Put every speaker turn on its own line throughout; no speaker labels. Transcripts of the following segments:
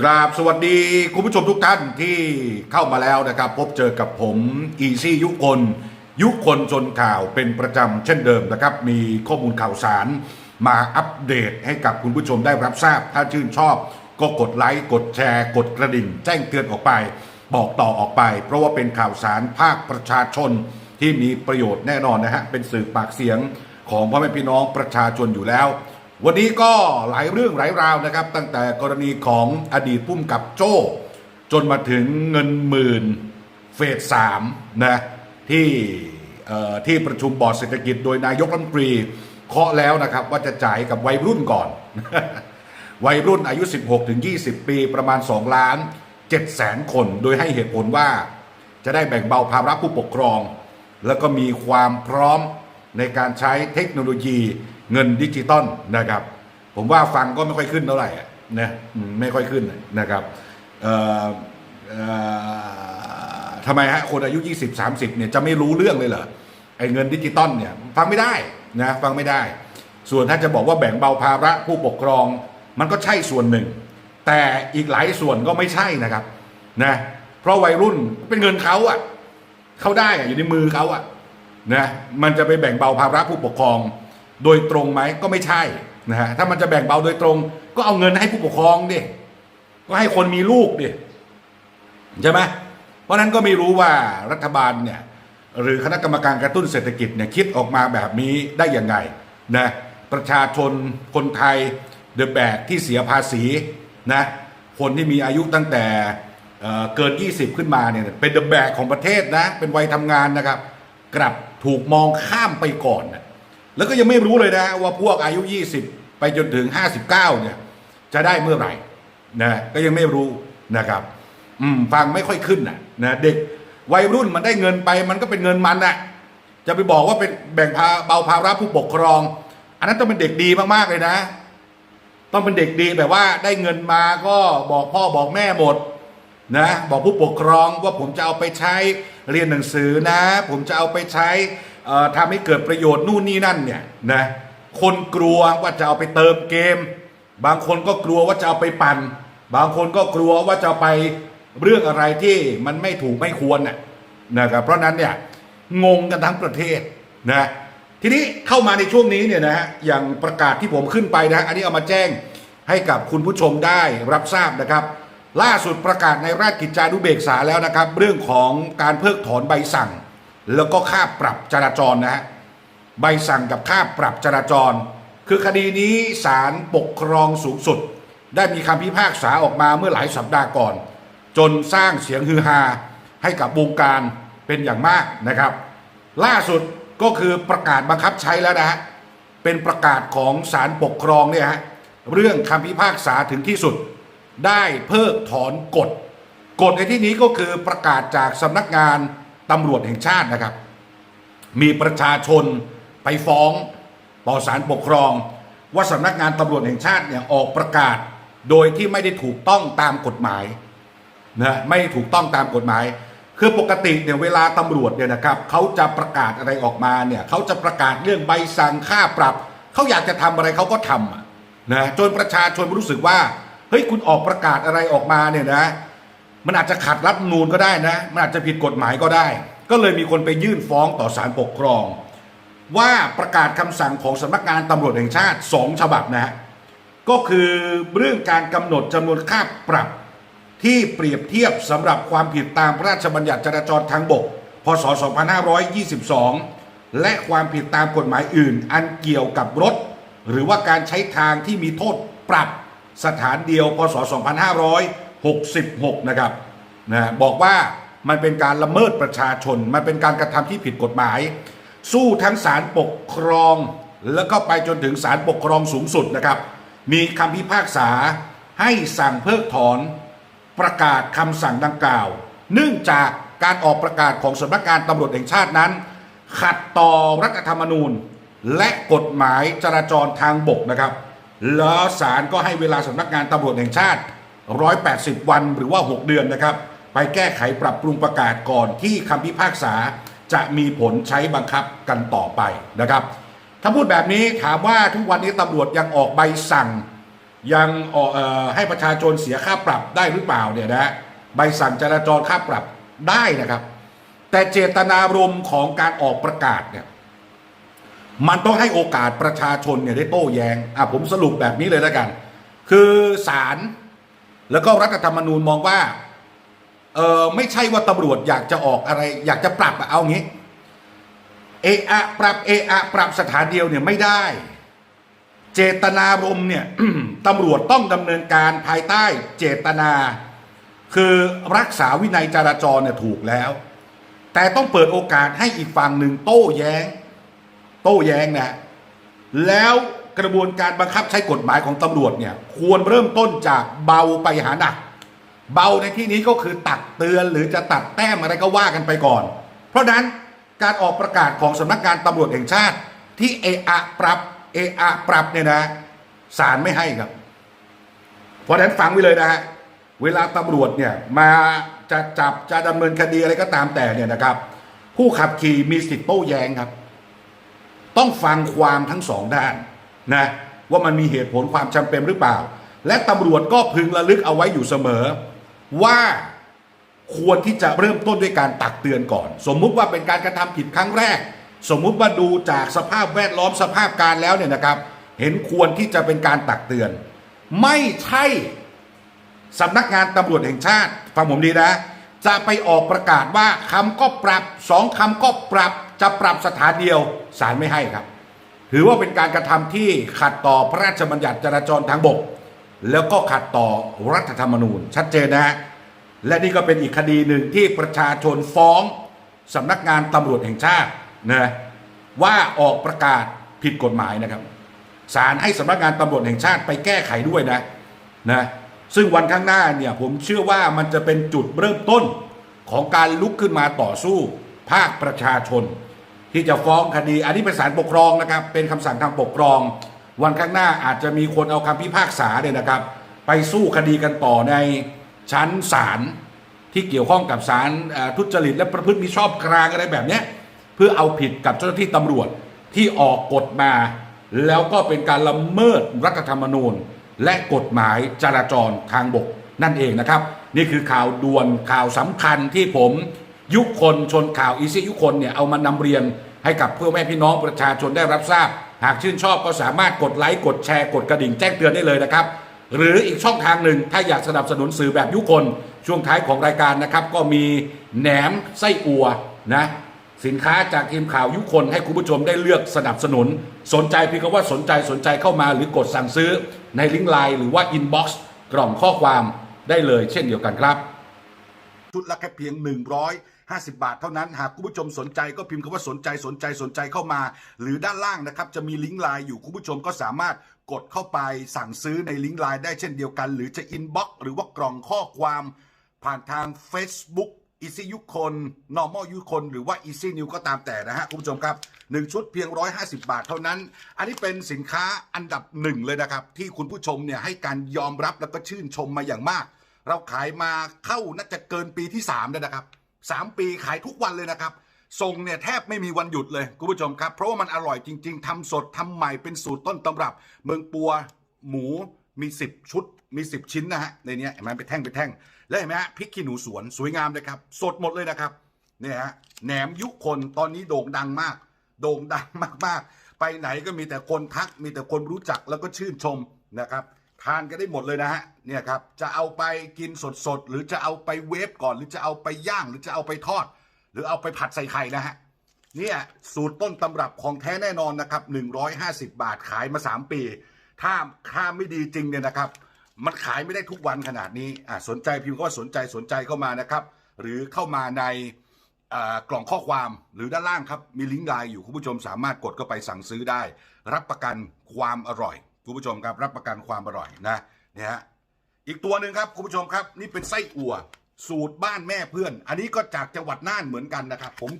กราบสวัสดีคุณผู้ชมทุกท่านที่เข้ามาแล้วนะครับ พบเจอกับผมอีซี่ยุคนยุคนจนข่าวเป็นประจำเช่นเดิมนะครับ มีข้อมูลข่าวสารมาอัปเดตให้กับคุณผู้ชมได้รับทราบ ถ้าชื่นชอบก็กดไลค์กดแชร์ กดกระดิ่ง แจ้งเตือนออกไป บอกต่อออกไป เพราะว่าเป็นข่าวสารภาคประชาชนที่มีประโยชน์แน่นอนนะฮะเป็นสื่อปากเสียงของพ่อแม่พี่น้องประชาชนอยู่แล้ว วันนี้ก็หลายเรื่องหลายราวนะครับ ตั้งแต่กรณีของอดีตพุ่มกับโจ้จนมาถึงเงินหมื่นเฟสสามนะที่ที่ประชุมบอร์ดเศรษฐกิจโดยนายกรัฐมนตรีเคาะแล้วนะครับว่าจะจ่ายกับวัยรุ่นก่อน วัยรุ่นอายุ 16ถึง20 ปีประมาณ 2 ล้าน7แสนคน โดยให้เหตุผลว่าจะได้แบ่งเบาภาระผู้ปกครอง แล้วก็มีความพร้อมในการใช้เทคโนโลยี เงินดิจิตอลนะครับ ผมว่าฟังก็ไม่ค่อยขึ้นเท่าไหร่นะไม่ค่อยขึ้นนะครับเอ่อทำไมฮะคนอายุ 20 30เนี่ยจะไม่รู้เรื่องเลยเหรอไอ้เงินดิจิตอลเนี่ยฟังไม่ได้นะฟังไม่ได้ ส่วนถ้าจะบอกว่าแบ่งเบาภาระผู้ปกครอง มันก็ใช่ส่วนหนึ่ง แต่อีกหลายส่วนก็ไม่ใช่นะครับนะเพราะวัยรุ่นเป็นเงินเขาอะเขาได้อะอยู่ในมือเขาอะนะมันจะไปแบ่งเบาภาระผู้ปกครอง โดยตรงไหมก็ไม่ใช่นะฮะถ้ามันจะแบ่งเบาโดยตรง ก็เอาเงินให้ผู้ปกครองดิก็ให้คนมีลูกดิใช่ไหมเพราะนั้นก็ไม่รู้ว่ารัฐบาลเนี่ยหรือคณะกรรมการกระตุ้นเศรษฐกิจเนี่ยคิดออกมาแบบนี้ได้ยังไงนะประชาชนคนไทยเดอะแบกที่เสียภาษีนะคนที่มีอายุตั้งแต่เเกิน 20 ขึ้นมาเนี่ยเป็นเดอะแบกของประเทศนะเป็นวัยทำงานนะครับ กลับถูกมองข้ามไปก่อนนะ แล้วก็ยังไม่รู้เลยนะว่าพวกอายุ 20 ไปจนถึง 59 เนี่ย จะได้เมื่อไหร่นะก็ยังไม่รู้นะครับ อืมฟังไม่ค่อยขึ้นนะนะเด็กวัยรุ่นมันได้เงินไป มันก็เป็นเงินมันนะจะไปบอกว่าเป็นแบ่งภาเบาภาระผู้ปกครอง อันนั้นต้องเป็นเด็กดีมากๆเลยนะ ต้องเป็นเด็กดีแบบว่าได้เงินมาก็บอกพ่อบอกแม่หมดนะบอกผู้ปกครองว่าผมจะเอาไปใช้เรียนหนังสือนะ ผมจะเอาไปใช้ ทำให้เกิดประโยชน์นู่นนี่นั่นเนี่ยนะคนกลัวว่าจะเอาไปเติมเกม บางคนก็กลัวว่าจะเอาไปปั่น บางคนก็กลัวว่าจะไปเรื่องอะไรที่มันไม่ถูกไม่ควรน่ะนะครับเพราะฉะนั้นเนี่ยงงกันทั้งประเทศนะทีนี้เข้ามาในช่วงนี้เนี่ยนะฮะอย่างประกาศที่ผมขึ้นไปนะฮะอันนี้เอามาแจ้งให้กับคุณผู้ชมได้รับทราบนะครับ ล่าสุดประกาศในราชกิจจานุเบกษาแล้วนะครับ เรื่องของการเพิกถอนใบสั่ง แล้วก็ค่าปรับจราจรนะฮะใบสั่งกับค่าปรับจราจร คือคดีนี้ศาลปกครองสูงสุด ได้มีคำพิพากษาออกมาเมื่อหลายสัปดาห์ก่อน จนสร้างเสียงฮือฮาให้กับวงการเป็นอย่างมากนะครับ ล่าสุดก็คือประกาศบังคับใช้แล้วนะฮะเป็นประกาศของศาลปกครองเนี่ยฮะเรื่องคำพิพากษาถึงที่สุด ได้เพิกถอนกฎกฎในที่นี้ก็คือประกาศจากสำนักงาน ตำรวจแห่งชาตินะครับ มีประชาชนไปฟ้องต่อศาลปกครอง ว่าสำนักงานตำรวจแห่งชาติเนี่ยออกประกาศ โดยที่ไม่ได้ถูกต้องตามกฎหมายนะไม่ถูกต้องตามกฎหมาย คือปกติเนี่ยเวลาตำรวจเนี่ยนะครับเขาจะประกาศอะไรออกมาเนี่ยเขาจะประกาศเรื่องใบสั่งค่าปรับเขาอยากจะทำอะไรเขาก็ทำนะจนประชาชนรู้สึกว่าเฮ้ยคุณออกประกาศอะไรออกมาเนี่ยนะ มันอาจจะขัดรัฐมนูนก็ได้นะ มันอาจจะผิดกฎหมายก็ได้ ก็เลยมีคนไปยื่นฟ้องต่อศาลปกครอง ว่าประกาศคำสั่งของสำนักงานตำรวจแห่งชาติสองฉบับนะฮะก็คือเรื่องการกำหนดจำนวนค่าปรับที่เปรียบเทียบสำหรับความผิดตามพระราชบัญญัติจราจรทางบก พศ 2522 และความผิดตามกฎหมายอื่น อันเกี่ยวกับรถ หรือว่าการใช้ทางที่มีโทษปรับสถานเดียว พศ 2500 66 นะครับนะบอกว่ามันเป็นการละเมิดประชาชน มันเป็นการกระทำที่ผิดกฎหมาย สู้ทั้งศาลปกครอง แล้วก็ไปจนถึงศาลปกครองสูงสุดนะครับ มีคำพิพากษาให้สั่งเพิกถอนประกาศคำสั่งดังกล่าว เนื่องจากการออกประกาศของสำนักงานตำรวจแห่งชาตินั้น ขัดต่อรัฐธรรมนูญ และกฎหมายจราจรทางบกนะครับ แล้วศาลก็ให้เวลาสำนักงานตำรวจแห่งชาติ 180 วันหรือว่า 6 เดือนนะครับ ไปแก้ไขปรับปรุงประกาศก่อนที่คำพิพากษาจะมีผลใช้บังคับกันต่อไปนะครับ ถ้าพูดแบบนี้ถามว่าทุกวันนี้ตำรวจยังออกใบสั่ง ยังออกออให้ประชาชนเสียค่าปรับได้หรือเปล่าเนี่ยนะใบสั่งจราจรค่าปรับได้นะครับ แต่เจตนารมณ์ของการออกประกาศเนี่ยมันต้องให้โอกาสประชาชนเนี่ยได้โต้แยง้งอะผมสรุปแบบนี้เลยแล้วกัน คือศาล แล้วก็รัฐธรรมนูญมองว่าเออไม่ใช่ว่าตำรวจอยากจะออกอะไร อยากจะปรับเอางี้เอะอะปรับเอะอะปรับสถานเดียวเนี่ยไม่ได้ เจตนารมณ์เนี่ยตำรวจต้องดำเนินการภายใต้เจตนา คือรักษาวินัยจราจรเนี่ยถูกแล้ว แต่ต้องเปิดโอกาสให้อีกฝั่งหนึ่งโต้แย้ง โต้แย้งนะแล้ว กระบวนการบังคับใช้กฎหมายของตำรวจเนี่ย ควรเริ่มต้นจากเบาไปหาหนัก เบาในที่นี้ก็คือตักเตือนหรือจะตัดแต้มอะไรก็ว่ากันไปก่อน เพราะนั้นการออกประกาศของสำนักงานตำรวจแห่งชาติ ที่เออะปรับเออะปรับเนี่ยนะศาลไม่ให้ครับ เพราะฉะนั้นฟังไว้เลยนะฮะเวลาตำรวจเนี่ยมาจะจับจะดำเนินคดีอะไรก็ตามแต่เนี่ยนะครับ ผู้ขับขี่มีสิทธิ์โต้แย้งครับ ต้องฟังความทั้งสองด้าน นะว่ามันมีเหตุผลความจำเป็นหรือเปล่า และตำรวจก็พึงระลึกเอาไว้อยู่เสมอ ว่าควรที่จะเริ่มต้นด้วยการตักเตือนก่อน สมมุติว่าเป็นการกระทำผิดครั้งแรก สมมุติว่าดูจากสภาพแวดล้อมสภาพการแล้วเนี่ยนะครับ เห็นควรที่จะเป็นการตักเตือน ไม่ใช่สำนักงานตำรวจแห่งชาติฟังผมดีนะ จะไปออกประกาศว่าคำก็ปรับสองคำก็ปรับจะปรับสถานเดียวศาลไม่ให้ครับ ถือว่าเป็นการกระทำที่ขัดต่อพระราชบัญญัติจราจรทางบก แล้วก็ขัดต่อรัฐธรรมนูญ ชัดเจนนะฮะและนี่ก็เป็นอีกคดีหนึ่งที่ประชาชนฟ้องสำนักงานตำรวจแห่งชาตินะว่าออกประกาศผิดกฎหมายนะครับศาลให้สำนักงานตำรวจแห่งชาติไปแก้ไขด้วยนะนะซึ่งวันข้างหน้าเนี่ยผมเชื่อว่ามันจะเป็นจุดเริ่มต้นของการลุกขึ้นมาต่อสู้ภาคประชาชน ที่จะฟ้องคดี อันนี้เป็นศาลปกครองนะครับ เป็นคำสั่งทางปกครอง วันข้างหน้าอาจจะมีคนเอาคำพิพากษาเนี่ยนะครับ ไปสู้คดีกันต่อในชั้นศาลที่เกี่ยวข้องกับศาลทุจริตและประพฤติมิชอบกลางอะไรแบบเนี้ยเพื่อเอาผิดกับเจ้าหน้าที่ตำรวจที่ออกกฎมา แล้วก็เป็นการละเมิดรัฐธรรมนูญ และกฎหมายจราจรทางบกนั่นเองนะครับ นี่คือข่าวด่วนข่าวสำคัญที่ผม ยุคคนชนข่าวอีซียุคคนเนี่ยเอามานำเรียนให้กับเพื่อแม่พี่น้องประชาชนได้รับทราบ หากชื่นชอบก็สามารถกดไลค์กดแชร์กดกระดิ่งแจ้งเตือนได้เลยนะครับ หรืออีกช่องทางหนึ่งถ้าอยากสนับสนุนสื่อแบบยุคคนช่วงท้ายของรายการนะครับ ก็มีแหนมไส้อัวนะสินค้าจากทีมข่าวยุคคนให้คุณผู้ชมได้เลือกสนับสนุน สนใจเพียงคำว่าสนใจสนใจเข้ามาหรือกดสั่งซื้อในลิงก์ไลน์หรือว่าอินบ็อกซ์กล่องข้อความได้เลยเช่นเดียวกันครับ ชุดละแค่เพียง 150 บาทเท่านั้น หากคุณผู้ชมสนใจก็พิมพ์คำว่าสนใจสนใจสนใจเข้ามา หรือด้านล่างนะครับจะมีลิงก์ไลน์อยู่คุณผู้ชมก็สามารถกดเข้าไปสั่งซื้อในลิงก์ไลน์ได้เช่นเดียวกัน หรือจะอินบ็อกซ์หรือว่ากล่องข้อความผ่านทาง Facebook อีซี่ยุคน normal ยุคน หรือว่า easy new ก็ตามแต่นะฮะ คุณผู้ชมครับหนึ่งชุดเพียง 150 บาทเท่านั้น อันนี้เป็นสินค้าอันดับหนึ่งเลยนะครับ ที่คุณผู้ชมเนี่ยให้การยอมรับแล้วก็ชื่นชมมาอย่างมาก เราขายมาเข้าน่าจะเกินปีที่3แล้วนะครับ 3 ปีขายทุกวันเลยนะครับส่งเนี่ยแทบไม่มีวันหยุดเลยคุณผู้ชมครับ เพราะว่ามันอร่อยจริง ๆทำสดทำใหม่เป็นสูตรต้นตำรับ เมืองปัวหมูมี 10 ชุดมี 10 ชิ้นนะฮะในนี้เห็นไหมเป็นแท่งเป็นแท่ง แล้วเห็นไหมฮะพริกขี้หนูสวนสวยงามเลยครับ สดหมดเลยนะครับเนี่ยฮะแหนมยุคนตอนนี้โด่งดังมาก โด่งดังมากๆ ไปไหนก็มีแต่คนทักมีแต่คนรู้จักแล้วก็ชื่นชมนะครับ ทานกันได้หมดเลยนะฮะเนี่ยครับจะเอาไปกินสดๆ หรือจะเอาไปเวฟก่อนหรือจะเอาไปย่างหรือจะเอาไปทอด หรือเอาไปผัดใส่ไข่นะฮะเนี่ยสูตรต้นตำรับของแท้แน่นอนนะครับ 150 บาทขายมา 3 ปี ถ้าถ้าไม่ดีจริงเนี่ยนะครับ มันขายไม่ได้ทุกวันขนาดนี้อะสนใจพิมพ์ก็สนใจสนใจเข้ามานะครับ หรือเข้ามาในอ่ากล่องข้อความหรือด้านล่างครับ มีลิงก์ไลน์อยู่คุณผู้ชมสามารถกดเข้าไปสั่งซื้อได้ รับประกันความอร่อย คุณผู้ชมครับรับประกันความอร่อยนะเนี่ยฮะอีกตัวหนึ่งครับคุณผู้ชมครับนี่เป็นไส้อั่ว สูตรบ้านแม่เพื่อน อันนี้ก็จากจังหวัดน่านเหมือนกันนะครับ ผม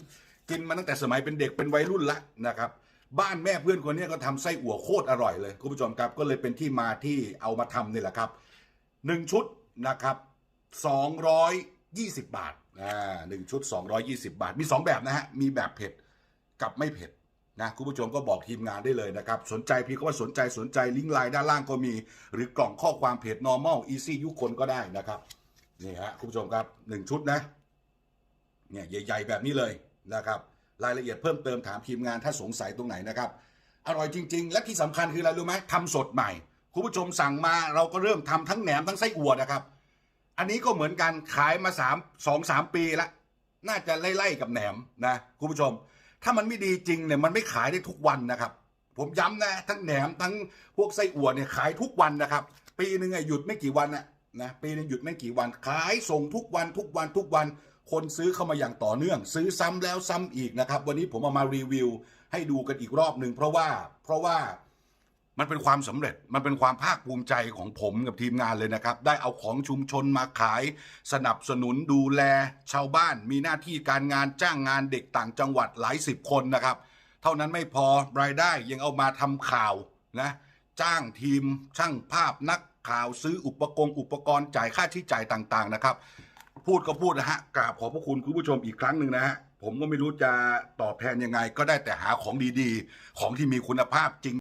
กินมาตั้งแต่สมัยเป็นเด็กเป็นวัยรุ่นละนะครับ บ้านแม่เพื่อนคนนี้ก็ทำไส้อั่วโคตรอร่อยเลยคุณผู้ชมครับก็เลยเป็นที่มาที่เอามาทำนี่แหละครับหนึ่งชุดนะครับสองร้อยยี่สิบบาทอ่าหนึ่งชุดสองร้อยยี่สิบาท มีสองแบบนะฮะมีแบบเผ็ดกับไม่เผ็ด นะคุณผู้ชมก็บอกทีมงานได้เลยนะครับ สนใจพี่ก็ว่าสนใจสนใจลิงก์ไลน์ด้านล่างก็มี หรือกล่องข้อความเพจ normal easy ยุคนก็ได้นะครับนี่ฮะคุณผู้ชมครับหนึ่งชุดนะเนี่ยใหญ่ ๆ แบบนี้เลยนะครับ รายละเอียดเพิ่มเติมถามทีมงานถ้าสงสัยตรงไหนนะครับ อร่อยจริง ๆ และที่สำคัญคืออะไรรู้ไหมทำสดใหม่ คุณผู้ชมสั่งมาเราก็เริ่มทำทั้งแหนมทั้งไส้อั่วนะครับ อันนี้ก็เหมือนกันขายมาสามสองสามปีละน่าจะไล่ๆกับแหนมนะคุณผู้ชม ถ้ามันไม่ดีจริงเนี่ยมันไม่ขายได้ทุกวันนะครับ ผมย้ำนะทั้งแหนมทั้งพวกไส้อั่วเนี่ยขายทุกวันนะครับ ปีหนึ่งอะหยุดไม่กี่วันนะนะปีนึงหยุดไม่กี่วันขายส่งทุกวันทุกวันทุกวัน คนซื้อเข้ามาอย่างต่อเนื่อง ซื้อซ้ำแล้วซ้ำอีกนะครับ วันนี้ผมเอามารีวิวให้ดูกันอีกรอบหนึ่งเพราะว่าเพราะว่า มันเป็นความสำเร็จ มันเป็นความภาคภูมิใจของผมกับทีมงานเลยนะครับ ได้เอาของชุมชนมาขาย สนับสนุนดูแล ชาวบ้าน มีหน้าที่การงานจ้างงานเด็กต่างจังหวัดหลายสิบคนนะครับ เท่านั้นไม่พอรายได้ยังเอามาทำข่าวนะจ้างทีมช่างภาพนักข่าวซื้ออุปกรณ์อุปกรณ์จ่ายค่าใช้จ่ายต่างๆนะครับ พูดก็พูดนะฮะกราบขอบพระคุณคุณผู้ชมอีกครั้งหนึ่งนะฮะผมก็ไม่รู้จะตอบแทนยังไง ก็ได้แต่หาของดีๆ ของที่มีคุณภาพจริง